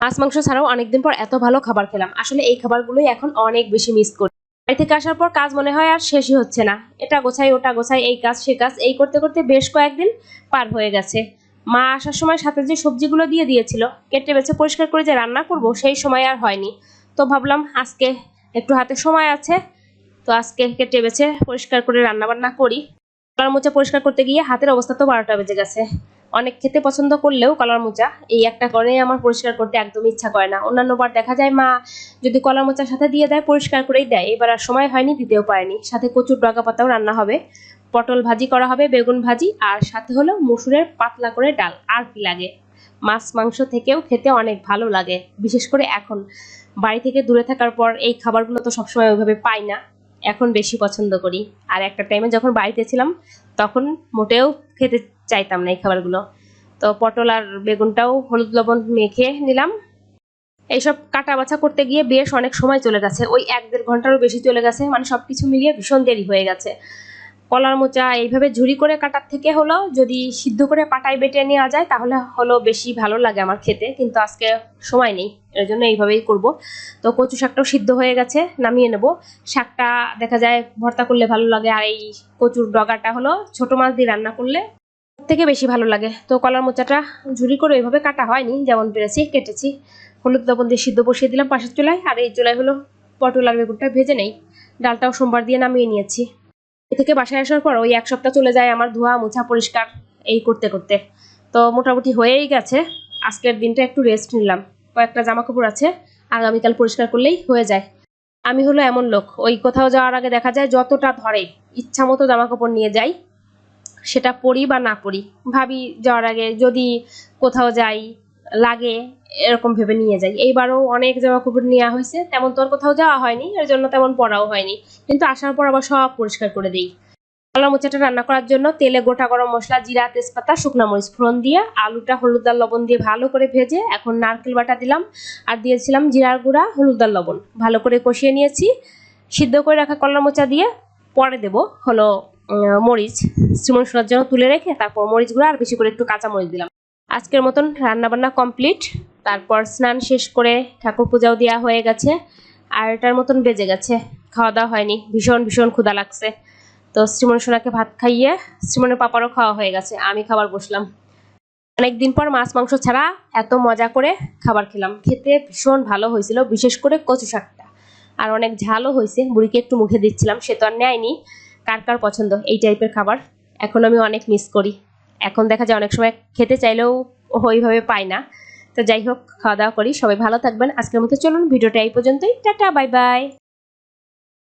মাছ, মাংস ছাড়াও অনেকদিন পর এত ভালো খাবার খেলাম। আসলে এই খাবারগুলোই এখন অনেক বেশি মিস করি। বাড়ি থেকে আসার পর কাজ মনে হয় আর শেষই হচ্ছে না। এটা গোছাই, ওটা গোছাই, এই কাজ, সে কাজ, এই করতে করতে বেশ কয়েকদিন পার হয়ে গেছে। মা আসার সময় সাথে যে সবজিগুলো দিয়ে দিয়েছিল, কেটে বেছে পরিষ্কার করে যে রান্না করব, সেই সময় আর হয়নি। তো ভাবলাম আজকে একটু হাতে সময় আছে, তো আজকে কেটে বেছে পরিষ্কার করে রান্না বান্না করি মোচা পরিষ্কার করতে গিয়ে হাতের অবস্থা তো বারোটা বেজে গেছে। অনেক খেতে পছন্দ করলেও কলার মোচা, এই একটা করে আমার পরিষ্কার করতে একদম ইচ্ছা করে না। অন্যান্য বার দেখা যায় মা যদি কলার মোচার সাথে দিয়ে দেয়, পরিষ্কার করেই দেয়। এবার আর সময় হয়নি, দিতেও পারেনি। সাথে কচুর ডগা পাতাও রান্না হবে। পটল ভাজি করা হবে, বেগুন ভাজি, আর সাথে হলো মসুরের পাতলা করে ডাল, আর কি লাগে। মাছ, মাংস থেকেও খেতে অনেক ভালো লাগে। বিশেষ করে এখন। বাড়ি থেকে দূরে থাকার পর এই খাবারগুলো তো সবসময় ওইভাবে পাই না। এখন বেশি পছন্দ করি। আর একটা টাইমে যখন বাড়িতে ছিলাম, তখন মোটেও খেতে চাইতাম না এই খাবারগুলো। তো পটল আর বেগুনটাও হলুদ লবণ মেখে নিলাম। এইসব কাটা বাছা করতে গিয়ে বেশ অনেক সময় চলে গেছে। ওই এক দেড় ঘন্টারও বেশি চলে গেছে। মানে সব কিছু মিলিয়ে ভীষণ দেরি হয়ে গেছে। কলার মোচা এইভাবে ঝুরি করে কাটার থেকে হলো যদি সিদ্ধ করে পাটায় বেটে নেওয়া যায়, তাহলে হলো বেশি ভালো লাগে আমার খেতে, কিন্তু আজকে সময় নেই, এর জন্য এইভাবেই করব। তো কচু শাকটাও সিদ্ধ হয়ে গেছে, নামিয়ে নেব। শাকটা দেখা যায় ভর্তা করলে ভালো লাগে, আর এই কচুর ডগাটা হলো ছোট মাছ দিয়ে রান্না করলে থেকে বেশি ভালো লাগে। তো কলার মোচাটা ঝুরি করে ওইভাবে কাটা হয়নি, যেমন পেরেছি, কেটেছি। হলুদ লবণ দিয়ে সিদ্ধ বসিয়ে দিলাম পাশের চুলায়, আর এই চুলায় হলো পটল আর বেগুনটা ভেজে নেই। ডালটাও সোমবার দিয়ে নামিয়ে নিয়েছি। এ থেকে বাসায় আসার পর ওই এক সপ্তাহ চলে যায় আমার ধোয়া মোছা পরিষ্কার, এই করতে করতে। তো মোটামুটি হয়েই গেছে। আজকের দিনটা একটু রেস্ট নিলাম। কয়েকটা জামা কাপড় আছে, আগামীকাল পরিষ্কার করলেই হয়ে যায়। আমি হলো এমন লোক। ওই কোথাও যাওয়ার আগে দেখা যায় যতটা ধরে, ইচ্ছা মতো জামা কাপড় নিয়ে যাই, সেটা পরি বা না পরি। ভাবি যাওয়ার আগে যদি কোথাও যাই লাগে, এরকম ভেবে নিয়ে যাই। এইবারও অনেক জামা কাপড় নেওয়া হয়েছে, তেমন তোর কোথাও যাওয়া হয়নি, এর জন্য তেমন পড়াও হয়নি। কিন্তু আসার পর আবার সব পরিষ্কার করে দিই। কলা মোচাটা রান্না করার জন্য তেলে গোটা গরম মশলা, জিরা, তেজপাতা, শুকনো মরিচ ফোড়ন দিয়ে, আলুটা হলুদ আর লবণ দিয়ে ভালো করে ভেজে এখন নারকেল বাটা দিলাম আর দিয়েছিলাম জিরার গুঁড়া, হলুদ আর লবণ। ভালো করে কষিয়ে নিয়েছি, সিদ্ধ করে রাখা কলা মোচা দিয়ে পরে দেব হলো মরিচ। শ্রীমন শোনার জন্য তুলে রেখে তারপর মরিচ গুঁড়া আর বেশি করে একটু কাঁচা মরিচ দিলাম। আজকের মতন রান্নাবান্না কমপ্লিট। তারপর স্নান শেষ করে ঠাকুর পূজাও দেওয়া হয়ে গেছে। আর এটার মতন বেজে গেছে। খাওয়া দাওয়া হয়নি। ভীষণ ভীষণ ক্ষুধা লাগছে। তো শ্রীমন সোনাকে ভাত খাইয়ে শ্রীমনের পাপারও খাওয়া হয়ে গেছে। আমি খাবার বসলাম। অনেকদিন পর মাছ, মাংস ছাড়া এত মজা করে খাবার খেলাম। খেতে ভীষণ ভালো হয়েছিল, বিশেষ করে কচু শাকটা। আর অনেক ঝালও হয়েছে। বুড়িকে একটু মুখে দিচ্ছিলাম। সে তো আর নেয়নি। কার কার পছন্দ? এই টাইপের খাবার। এখন আমি অনেক মিস করি। এখন দেখা যায় অনেক সময় খেতে চাইলেও ওইভাবে পায় না। তো যাই হোক, খাওয়া দাওয়া করি, সবাই ভালো থাকবেন। আজকের মতো চলুন, ভিডিওটা এই পর্যন্তই। Tata, bye bye.